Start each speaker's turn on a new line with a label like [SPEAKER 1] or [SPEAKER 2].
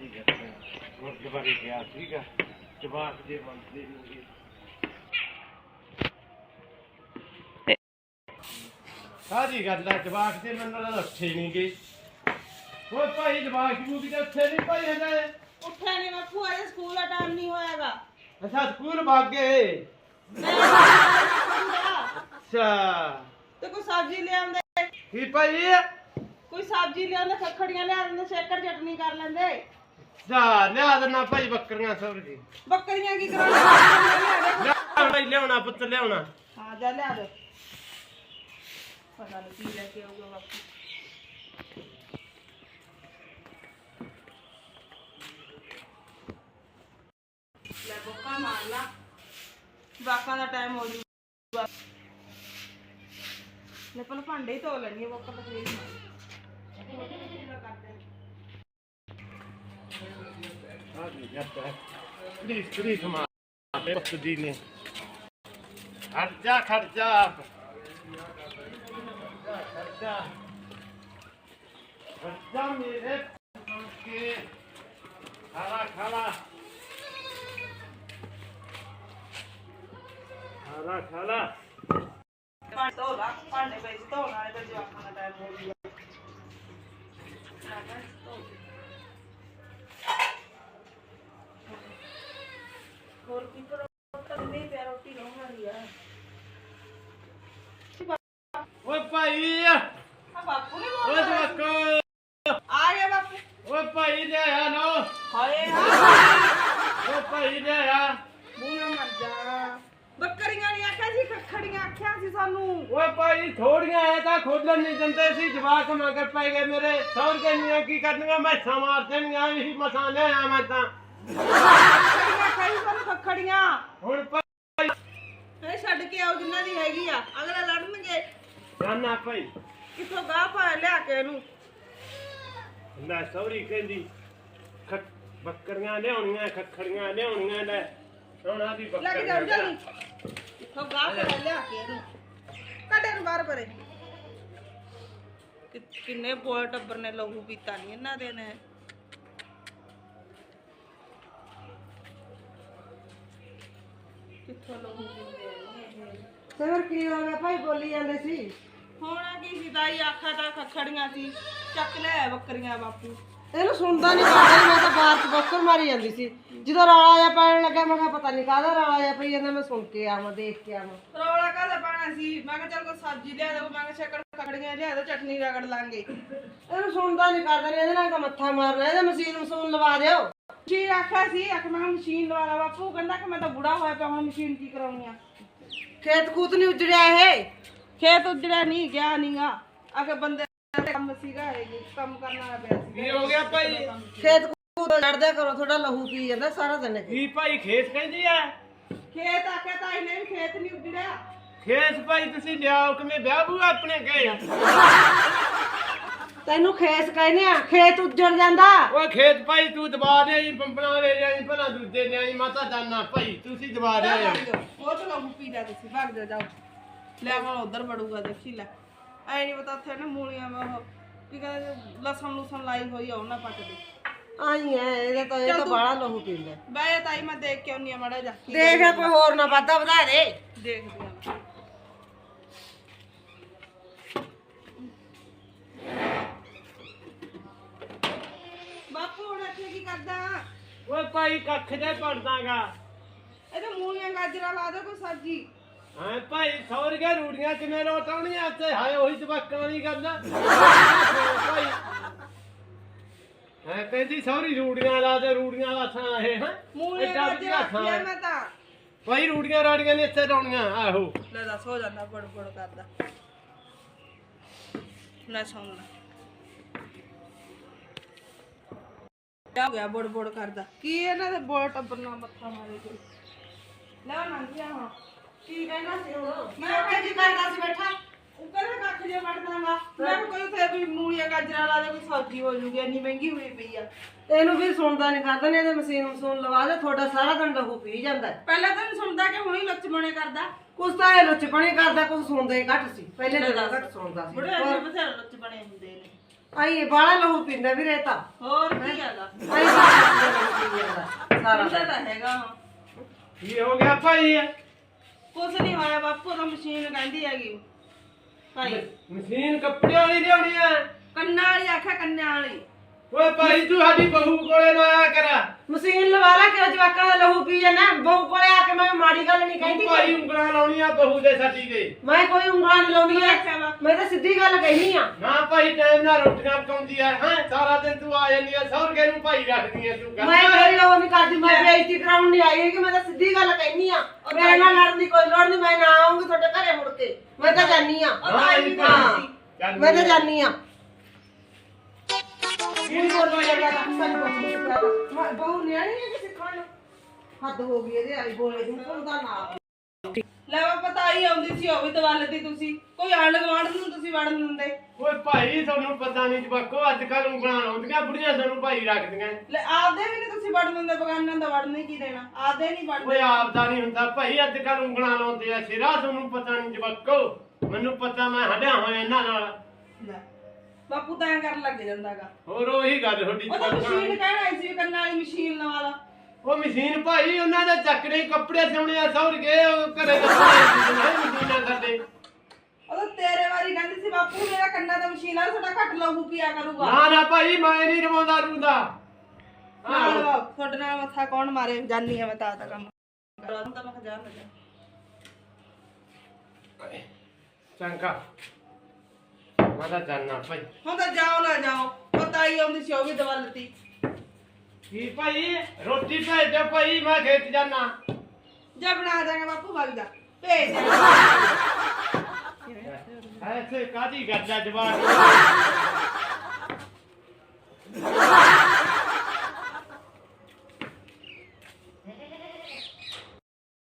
[SPEAKER 1] ਸਾਜੀ ਕਰਦੇ ਗੁਰਦੁਆਰੇ ਗਿਆ ਸੀਗਾ ਜਵਾਕ ਦੇ ਬੰਦੇ ਨੂੰ ਸਾਜੀ ਗੱਲ ਹੈ ਜਵਾਕ ਦੇ ਮੈਨੂੰ ਲੱਗਦਾ ਉੱਠੇ ਨਹੀਂ ਗਏ ਹੋਰ ਭਾਈ ਜਵਾਕ ਨੂੰ ਵੀ ਤਾਂ ਉੱਥੇ ਨਹੀਂ ਭਾਈ ਹਜੇ
[SPEAKER 2] ਉੱਠਿਆ ਨਹੀਂ ਬਾਪੂ ਅਜੇ ਸਕੂਲ ਦਾ ਟਾਈਮ ਨਹੀਂ ਹੋਇਆਗਾ।
[SPEAKER 1] ਅੱਛਾ ਸਕੂਲ ਭਾਗ ਗਏ ਅੱਛਾ।
[SPEAKER 2] ਤੇ ਕੋਈ ਸਬਜ਼ੀ ਲਿਆਉਂਦੇ
[SPEAKER 1] ਕੀ ਭਾਈ?
[SPEAKER 2] ਕੋਈ ਸਬਜ਼ੀ ਲਿਆਉਂਦੇ ਖੱਖੜੀਆਂ ਲਿਆ ਦਿੰਦੇ ਸ਼ੇਕਰ ਚਟਨੀ ਕਰ ਲੈਂਦੇ।
[SPEAKER 1] ਜਾ ਲਿਆ ਦੇਣਾ ਭਾਈ ਬੱਕਰੀਆਂ ਸੌਰ ਜੀ
[SPEAKER 2] ਬੱਕਰੀਆਂ ਕੀ ਕਰਾਉਣਾ?
[SPEAKER 1] ਲਿਆ ਭਾਈ ਲਿਆਉਣਾ ਪੁੱਤ ਲਿਆਉਣਾ।
[SPEAKER 2] ਹਾਂ ਜਾ ਲਿਆ ਦੇ। ਪਤਾ ਨਹੀਂ ਕੀ ਲੈ ਕੇ ਆਊਗਾ ਬਾਪੂ। ਲੈ ਬੋਕਾ ਮਾਰ ਲਾ। ਵਾਕਾਂ ਦਾ ਟਾਈਮ ਹੋ ਜੂਗਾ ਲੈ ਪਹਿਲਾਂ ਭਾਂਡੇ ਹੀ ਧੋ ਲੈਣੀ ਆ ਬੋਕਾ ਤਾਂ ਫੇਰ प्लीज़ प्लीज़ हमारे जी ने खर्चा खर्चा खर्चा खर्चा मेरे के खाला खाला खाला खाला तो लाख पाने बेचता
[SPEAKER 1] ਓਏ ਭਾਈ।
[SPEAKER 2] ਆ ਬਾਪੂ ਨੇ
[SPEAKER 1] ਓਏ
[SPEAKER 2] ਬੋਲਦਾ
[SPEAKER 1] ਜਵਾਕੋ।
[SPEAKER 2] ਆ ਗਿਆ ਬਾਪੂ।
[SPEAKER 1] ਓਏ ਭਾਈ ਲੈ ਆ ਲੋ
[SPEAKER 2] ਹਾਏ।
[SPEAKER 1] ਓਏ ਭਾਈ ਲੈ ਆ।
[SPEAKER 2] ਮੂੰਹ ਮਰ ਜਾ। ਬੱਕਰੀਆਂ ਨਹੀਂ ਆਖਿਆ ਸੀ ਖੱਖੜੀਆਂ ਆਖਿਆ ਸੀ ਸਾਨੂੰ।
[SPEAKER 1] ਓਏ ਭਾਈ ਥੋੜੀਆਂ ਐ ਤਾਂ ਖੋਲਣ ਨਹੀਂ ਦਿੰਦੇ ਸੀ ਜਵਾਕ ਮਗਰ ਪੈ ਗਏ ਮੇਰੇ। ਸੌਰ ਕੇ ਨੀਆਂ ਕੀ ਕਰਨੀਆਂ ਮੈਸਾਂ ਮਾਰ ਦੇਣੀਆਂ ਇਹੀ ਮਸਾਂ ਲੈ ਆ ਮੈਂ ਤਾਂ।
[SPEAKER 2] ਖੱਖੜੀਆਂ ਖਾਈ ਸਾਨੂੰ ਖੱਖੜੀਆਂ।
[SPEAKER 1] ਹੁਣ ਭਾਈ
[SPEAKER 2] ਫੇਰ ਛੱਡ ਕੇ ਆਓ ਜਿੰਨਾਂ ਦੀ ਹੈਗੀ ਆ। ਅਗਲਾ ਲੜਨਗੇ
[SPEAKER 1] ਜਾਨਾ ਭਾਈ
[SPEAKER 2] ਕਿੱਥੋਂ ਗਾਹ ਪਾ ਲਿਆ ਕੇ ਇਹਨੂੰ
[SPEAKER 1] ਲੈ ਸੌਰੀ ਕਹਿੰਦੀ ਖੱਕ ਬੱਕਰੀਆਂ ਲਿਆਉਣੀਆਂ ਖੱਖੜੀਆਂ ਲਿਆਉਣੀਆਂ ਲੈ ਦੀ
[SPEAKER 2] ਲੱਗ ਜਾ
[SPEAKER 1] ਬੱਕਰੀਆਂ
[SPEAKER 2] ਜਲਦੀ ਕਿੱਥੋਂ ਗਾਹ ਪਾ ਲਿਆ ਕੇ ਇਹਨੂੰ ਕੱਢੇ ਨੂੰ ਬਾਹਰ ਪਰੇ ਕਿ- ਕਿੰਨੇ ਬੋਲ ਟੱਬਰ ਨੇ ਲਹੂ ਪੀਤਾ ਨਹੀਂ ਇਹਨਾਂ ਦੇ ਨੇ ਕਿੱਥੋਂ ਲਹੂ ਪੀਂਦੇ ਨੇ ਇਹ
[SPEAKER 3] ਸਰ ਕੀ ਹੋ ਗਿਆ ਭਾਈ ਬੋਲੀ ਜਾਂਦੇ ਸੀ
[SPEAKER 2] ਹੋਣਾ ਕੀ ਸੀ ਦਾਈ ਆਖਾ ਤਾਂ ਖੱਖੜੀਆਂ ਸੀ। ਚੱਕ ਲੈ ਬੱਕਰੀਆਂ ਬਾਪੂ।
[SPEAKER 3] ਇਹਨੂੰ ਸੁਣਦਾ ਨਹੀਂ ਕਰਦਾ ਮੈਂ ਤਾਂ ਬਾਹਰ ਚ ਬੱਕਰ ਮਾਰੀ ਜਾਂਦੀ ਸੀ। ਜਦੋਂ ਰੌਲਾ ਜਿਹਾ ਪੈਣ ਲੱਗਾ ਮੈਂ ਕਿਹਾ ਪਤਾ ਨਹੀਂ ਕਾਹਦਾ ਰੌਲਾ ਜਿਹਾ ਪਈ ਜਾਂਦਾ ਮੈਂ ਸੁਣ ਕੇ ਆਵਾਂ ਦੇਖ ਕੇ ਆਵਾਂ।
[SPEAKER 2] ਰੌਲਾ ਕਾਹਦਾ ਪਾਣਾ ਸੀ? ਮੈਂ ਕਿਹਾ ਚੱਲ ਕੋਈ ਸਬਜ਼ੀ ਲਿਆ ਦੇ ਮੈਂ ਕਿਹਾ ਛੱਕੜ ਖੱਖੜੀਆਂ ਲਿਆ ਦੇ ਚਟਨੀ ਰਗੜ ਲਾਂਗੇ।
[SPEAKER 3] ਇਹਨੂੰ ਸੁਣਦਾ ਨਹੀਂ ਕਰਦਾ ਨਹੀਂ ਇਹਦੇ ਨਾਲ ਤਾਂ ਮੱਥਾ ਮਾਰਨਾ ਇਹਦੇ ਮਸ਼ੀਨ ਮਸ਼ੂਨ ਲਵਾ ਦਿਓ।
[SPEAKER 2] ਜੀ ਆਖਿਆ ਸੀ ਆਖ ਮੈਂ ਮਸ਼ੀਨ ਲਵਾ ਲਾ ਬਾਪੂ ਕਹਿੰਦਾ ਕਿ ਮੈਂ ਤਾਂ ਬੁੜਾ ਹੋਇਆ ਪਿਆ ਹੁਣ ਮਸ਼ੀਨ ਕੀ ਕਰਾਉਣੀ ਆ?
[SPEAKER 3] ਖੇਤ ਕੂਤ ਨਹੀਂ ਉਜੜਿਆ ਇਹ?
[SPEAKER 2] ਖੇਤ ਉਜੜਿਆ ਨਹੀਂ ਗਿਆ ਨਹੀਂਗਾ ਅਗੇ ਬੰਦੇ ਦਾ ਕੰਮ ਸੀਗਾ ਇਹ ਕੰਮ ਕਰਨਾ ਪਿਆ ਸੀ।
[SPEAKER 1] ਕੀ ਹੋ ਗਿਆ ਭਾਈ?
[SPEAKER 3] ਖੇਤ ਕੂਤ ਲੜਦਿਆ ਕਰੋ ਥੋੜਾ ਲਹੂ ਪੀ ਜਾਂਦਾ ਸਾਰਾ ਦਿਨ।
[SPEAKER 1] ਕੀ ਭਾਈ ਖੇਤ ਕਹਿੰਦੀ ਐ
[SPEAKER 2] ਖੇਤ ਆਖਿਆ ਤਾਂ ਇਹਨੇ ਵੀ ਖੇਤ ਨਹੀਂ ਉਜੜਿਆ।
[SPEAKER 1] ਖੇਤ ਭਾਈ ਤੁਸੀਂ ਲਿਆਓ ਕਿਵੇਂ ਵਿਆਹ ਬੂ ਆਪਣੇ ਗਏ
[SPEAKER 3] ਤੈਨੂੰ ਖੇਸ ਕਹਿੰਦੇ ਆ ਖੇਤ ਉਜੜ ਜਾਂਦਾ।
[SPEAKER 1] ਓਏ ਖੇਤ ਭਾਈ ਤੂੰ ਦਬਾ ਦੇ ਆਈ ਪੰਪਣਾ ਲੈ ਜਾਈ ਭਲਾ ਦੂਜੇ ਨੇ ਆਈ ਮਾਤਾ ਜਾਨਾ। ਭਾਈ ਤੁਸੀਂ ਦਬਾ ਦੇ।
[SPEAKER 2] ਉਹ ਤਾਂ ਲਹੂ ਪੀ ਜਾ ਤੁਸੀਂ ਭੱਗ ਜਾ ਜਾਓ। ਲੈ ਹੁਣ ਉਧਰ ਵੜੂਗਾ ਦੇਖੀ ਲੈ। ਐ ਨਹੀਂ ਪਤਾ ਉੱਥੇ ਨਾ ਮੂਲੀਆਂ ਵਾ ਉਹ ਕੀ ਕਹਿੰਦੇ ਲਸਣ ਲੂਸਣ ਲਾਈ ਹੋਈ ਆ ਉਹਨਾਂ ਪੱਟਦੇ
[SPEAKER 3] ਆਈ ਐ ਇਹਦਾ ਤਾਂ ਇਹ ਤਾਂ ਬਾਹਲਾ ਲਹੂ ਪੀਂਦਾ।
[SPEAKER 2] ਬੈ ਤਾਈ ਮੈਂ ਦੇਖ ਕੇ ਆਉਣੀ ਆ ਮੜਾ ਜਾ
[SPEAKER 3] ਦੇਖ ਕੋਈ ਹੋਰ ਨਾ ਵਾਧਾ ਵਧਾ ਦੇ।
[SPEAKER 2] ਦੇਖਦੀ ਆ। ਬਾਪੂ ਹੁਣ ਇੱਥੇ ਕੀ ਕਰਦਾ?
[SPEAKER 1] ਓਏ ਭਾਈ ਕੱਖ ਦੇ ਪੜਦਾਗਾ।
[SPEAKER 2] ਇਹ ਤਾਂ ਮੂਲੀਆਂ ਗਾਜਰਾਂ ਲਾ ਦੇ ਕੋਈ ਸਬਜ਼ੀ।
[SPEAKER 1] ਹਾਂ ਭਾਈ ਸੌਰ ਗਿਆ ਰੂੜੀਆਂ ਕਿਵੇਂ ਲੋਟਾਉਣੀਆਂ ਇੱਥੇ? ਹਾਏ ਉਹੀ ਜਵਾਕਾਂ ਵਾਲੀ ਗੱਲ ਭਾਈ ਹਾਂ ਕਹਿੰਦੀ ਸੌਰੀ ਰੂੜੀਆਂ ਲਾ ਦੇ ਰੂੜੀਆਂ ਲਾਥਾਂ ਇਹ ਹਾਂ।
[SPEAKER 2] ਮੂਲੀਆਂ
[SPEAKER 1] ਏਡਾ ਵਧੀਆ
[SPEAKER 2] ਗਾਜਰਾਂ
[SPEAKER 1] ਥਾਂ।
[SPEAKER 2] ਆਖਿਆ ਮੈਂ ਤਾਂ।
[SPEAKER 1] ਭਾਈ ਰੂੜੀਆਂ ਰਾੜੀਆਂ ਨੇ ਇੱਥੇ ਲਾਉਣੀਆਂ ਆਹੋ।
[SPEAKER 2] ਲੈ ਦੱਸ ਹੋ ਜਾਂਦਾ ਬੜ ਬੜ ਕਰਦਾ। ਲੈ ਸੁਣ ਲੈ ਕਿਆ ਹੋ ਗਿਆ ਬੜ ਬੜ ਕਰਦਾ? ਕੀ ਇਹਨਾਂ ਦੇ ਬੋਲ ਟੱਬਰ ਨਾਲ ਮੱਥਾ ਮਾਰੇ ਕੋਈ? ਲੈ ਨਾ ਗਿਆ ਹਾਂ
[SPEAKER 3] ਕੀ ਕਹਿੰਦਾ ਸੀ ਹੁਣ?
[SPEAKER 2] ਮੈਂ ਕਿਹਾ ਕੀ ਕਰਦਾ ਸੀ ਬੈਠਾ? ਉੱਪਰ ਕੱਖ ਜੇ ਵੜ ਦਾਂਗਾ ਮੈਂ ਕਿਹਾ ਕੋਈ ਉੱਥੇ ਵੀ ਮੂਲੀਆਂ ਗਾਜਰਾਂ ਲਾ ਦੇ ਕੋਈ ਸਬਜ਼ੀ ਹੋ ਜੂਗੀ ਇੰਨੀ ਮਹਿੰਗੀ ਹੋਈ ਪਈ ਆ।
[SPEAKER 3] ਇਹਨੂੰ ਵੀ ਸੁਣਦਾ ਨਹੀਂ ਕਰਦਾ ਨੇ ਇਹਦੇ ਮਸ਼ੀਨ ਮਸ਼ੂਨ ਲਵਾ ਦੇ ਤੁਹਾਡਾ ਸਾਰਾ ਦਿਨ ਲਹੂ ਪੀ ਜਾਂਦਾ ਹੈ।
[SPEAKER 2] ਪਹਿਲਾਂ ਤਾਂ ਨੀ ਸੁਣਦਾ ਕਿ ਹੁਣੀ ਲੱਚ ਬਣੇ ਕਰਦਾ?
[SPEAKER 3] ਕੁਛ ਤਾਂ ਇਹ ਲੁੱਚਪਣੀ ਕਰਦਾ ਕੁਛ ਸੁਣਦਾ ਹੀ ਘੱਟ ਸੀ। ਪਹਿਲੇ ਦਿਨਾਂ ਘੱਟ ਸੁਣਦਾ ਸੀ।
[SPEAKER 2] ਬੜੇ ਅੱਛੇ ਬਥੇਰੇ ਲੱਚ ਬਣੇ ਹੁੰਦੇ ਨੇ।
[SPEAKER 3] ਆਈ ਬਾਲਾ ਲਹੂ ਪੀਂਦਾ ਵੀਰੇ ਤਾਂ।
[SPEAKER 2] ਹੋਰ ਕੀ ਹੈਗਾ?
[SPEAKER 3] ਆਈ ਸਾਰਾ
[SPEAKER 2] ਸਾਰਾ ਤਾਂ ਹੈਗਾ ਹਾਂ।
[SPEAKER 1] ਕੀ ਹੋ ਗਿਆ ਭਾਈ?
[SPEAKER 2] ਕੁਛ ਨਹੀਂ ਹੋਇਆ ਬਾਪੂ ਤਾਂ ਮਸ਼ੀਨ ਕਹਿੰਦੀ ਹੈਗੀ। ਭਾਈ
[SPEAKER 1] ਮਸ਼ੀਨ ਕੱਪੜੇ ਵਾਲੀ ਲਿਆਉਣੀ ਆ
[SPEAKER 2] ਕੰਨਾਂ ਵਾਲੀ ਆਖਿਆ ਕੰਨਾਂ ਵਾਲੀ।
[SPEAKER 1] ਓਏ ਭਾਈ ਤੂੰ ਸਾਡੀ ਬਹੂ ਕੋਲੇ ਨਾ ਆਇਆ ਕਰ।
[SPEAKER 3] ਮਸ਼ੀਨ ਲਵਾ ਲਾ ਕਿ ਜਵਾਕਾਂ ਦਾ ਲਹੂ ਪੀ ਜਾਣਾ ਬਹੂ ਕੋਲੇ ਆ ਕੇ ਮੈਂ ਮਾੜੀ ਗੱਲ ਨਹੀਂ ਕਹਿੰਦੀ
[SPEAKER 1] ਭਾਈ ਉਂਗਲਾਂ ਲਾਉਣੀਆਂ ਬਹੂ ਦੇ ਸਾਡੀ ਦੇ
[SPEAKER 3] ਮੈਂ ਕੋਈ ਉਂਗਲਾਂ ਨਹੀਂ ਲਾਉਂਦੀ
[SPEAKER 2] ਵਾ।
[SPEAKER 3] ਮੈਂ ਤਾਂ ਸਿੱਧੀ ਗੱਲ ਕਹਿਨੀ ਆ।
[SPEAKER 1] ਨਾ ਭਾਈ ਟਾਈਮ ਨਾਲ ਰੋਟੀਆਂ ਪਕਾਉਂਦੀ ਆ ਹੈ ਸਾਰਾ ਦਿਨ ਤੂੰ ਆ ਜਾਂਦੀ ਆ ਸੌਰਗੇ ਨੂੰ ਭਾਈ ਰੱਖਦੀ ਆ ਤੂੰ।
[SPEAKER 3] ਮੈਂ ਕੋਈ ਉਹ ਨਹੀਂ ਕਰਦੀ ਮੈਂ ਬੇਇੱਜ਼ਤੀ ਕਰਾਉਣ ਨਹੀਂ ਆਈ ਹੈਗੀ ਮੈਂ ਤਾਂ ਸਿੱਧੀ ਗੱਲ ਕਹਿਨੀ ਆ। ਮੇਰੇ ਨਾਲ ਲੜਨ ਦੀ ਕੋਈ ਲੋੜ ਨਹੀਂ ਮੈਂ ਨਾ ਆਉਂਗੀ ਤੁਹਾਡੇ ਘਰੇ ਮੁੜ ਕੇ। ਮੈਂ ਤਾਂ ਜਾਨੀ ਆ। ਮੈਂ ਤਾਂ ਜਾਨੀ ਆ।
[SPEAKER 1] ਕੀ
[SPEAKER 3] ਇਹ ਬੋਲੋ ਜਿਹੜਾ ਮੈਨੂੰ ਪੁੱਛ ਮੈਂ ਬਹੁ ਨਿਆਣੀ ਹੈ ਕਿਸੇ ਖਾਣ ਹੱਦ ਹੋ ਗਈ ਇਹਦੇ ਆਈ ਬੋਲੇ ਦੀ ਕੋਲਦਾ ਨਾ
[SPEAKER 2] ਲੈ ਵਾ ਪਤਾ ਹੀ ਆਉਂਦੀ ਸੀ ਉਹ ਵੀ ਦਵਾਲਦੀ ਤੁਸੀਂ। ਕੋਈ ਆਂਢ ਗਵਾਂਢ ਨੂੰ ਤੁਸੀਂ ਵੜਨ ਦਿੰਦੇ।
[SPEAKER 1] ਓਏ ਭਾਈ ਤੁਹਾਨੂੰ ਪਤਾ ਨਹੀਂ ਜਵਾਕੋ ਅੱਜ ਕੱਲ ਉਂਗਲਾਂ ਲਾਉਂਦੀਆਂ ਬੁੜੀਆਂ ਸਾਨੂੰ ਭਾਈ ਰੱਖਦੀਆਂ।
[SPEAKER 2] ਲੈ ਆਪਦੇ ਵੀ ਨਹੀਂ ਤੁਸੀਂ ਵੜਨ ਦਿੰਦੇ ਬਗਾਨਾਂ ਦਾ ਵੜਨ ਹੀ ਕੀ ਦੇਣਾ? ਆਪਦੇ ਨਹੀਂ ਵੜਦੇ।
[SPEAKER 1] ਓਏ ਆਪਦਾ ਨਹੀਂ ਹੁੰਦਾ। ਭਾਈ ਅੱਜ ਕੱਲ ਉਂਗਲਾਂ ਲਾਉਂਦੇ ਆ ਸਿਰਾ ਤੁਹਾਨੂੰ ਪਤਾ ਨਹੀਂ ਜਵਾਕੋ। ਮੈਨੂੰ ਪਤਾ ਮੈਂ ਹਟਿਆ ਹੋਇਆ ਇਹਨਾਂ ਨਾਲ।
[SPEAKER 2] ਲੈ ਬਾਪੂ ਤਾਂ ਐਂ ਕਰਨ ਲੱਗ ਜਾਂਦਾਗਾ।
[SPEAKER 1] ਹੋਰ ਉਹੀ ਗੱਲ ਤੁਹਾਡੀ
[SPEAKER 2] ਉਹ ਤਾਂ ਮਸ਼ੀਨ
[SPEAKER 1] ਦੀ।
[SPEAKER 2] ਕਹਿਣਾ ਆਈ ਸੀ ਵੀ ਕੰਨਾਂ ਵਾਲੀ ਮਸ਼ੀਨ ਲਵਾ ਲਾ
[SPEAKER 1] ਉਹ ਮਸ਼ੀਨ ਭਾਈ ਉਹਨਾਂ ਦੇ ਚੱਕਰੇ ਕੱਪੜੇ ਸਿਉਣੇ ਆ ਸੌਰ ਗਏ ਉਹ ਘਰੇ ਕੱਪੜੇ ਮਸ਼ੀਨਾਂ ਸਾਡੇ।
[SPEAKER 2] ਉਹ ਤਾਂ ਤੇਰੇ ਵਾਰੀ ਕਹਿੰਦੀ ਸੀ ਬਾਪੂ ਮੇਰਾ ਕੰਨਾਂ ਦਾ ਮਸ਼ੀਨ ਆ ਤੁਹਾਡਾ ਘੱਟ ਲਹੂ ਪੀਆ ਕਰੂਗਾ?
[SPEAKER 1] ਨਾ ਨਾ ਭਾਈ ਮੈਂ ਨਹੀਂ ਰਵਾਉਂਦਾ ਰੂੰਦਾ
[SPEAKER 2] ਨਾਲ ਵਾ, ਤੁਹਾਡੇ ਨਾਲ ਮੱਥਾ ਕੌਣ ਮਾਰੇ ਜਾਨੀ ਆ ਮੈਂ ਤਾਂ ਦਾ ਕੰਮ ਕਰਵਾ ਤਾਂ ਮੈਂ ਕਿਹਾ ਜਾ ਨਾ ਜਾ।
[SPEAKER 1] ਚੰਗਾ। ਮੈਂ ਤਾਂ ਜਾਣਾ ਭਾਈ
[SPEAKER 2] ਹੁਣ ਤਾਂ ਜਾਓ ਨਾ ਜਾਓ ਪਤਾ ਹੀ ਆਉਂਦੀ ਸੀ ਉਹ ਵੀ ਦਵਾਲਤੀ
[SPEAKER 1] ਕੀ ਭਾਈ ਰੋਟੀ ਭੇਜ ਦੇ ਭਾਈ ਮੈਂ ਖੇਤ ਜਾਣਾ
[SPEAKER 2] ਜਾ ਬਣਾ ਦਾਂਗਾ ਬਾਪੂ ਵਗ ਜਾ ਭੇਜ ਦੇ
[SPEAKER 1] ਐਸੇ ਕਾਦੀ ਗੱਜਾ ਜਵਾਨ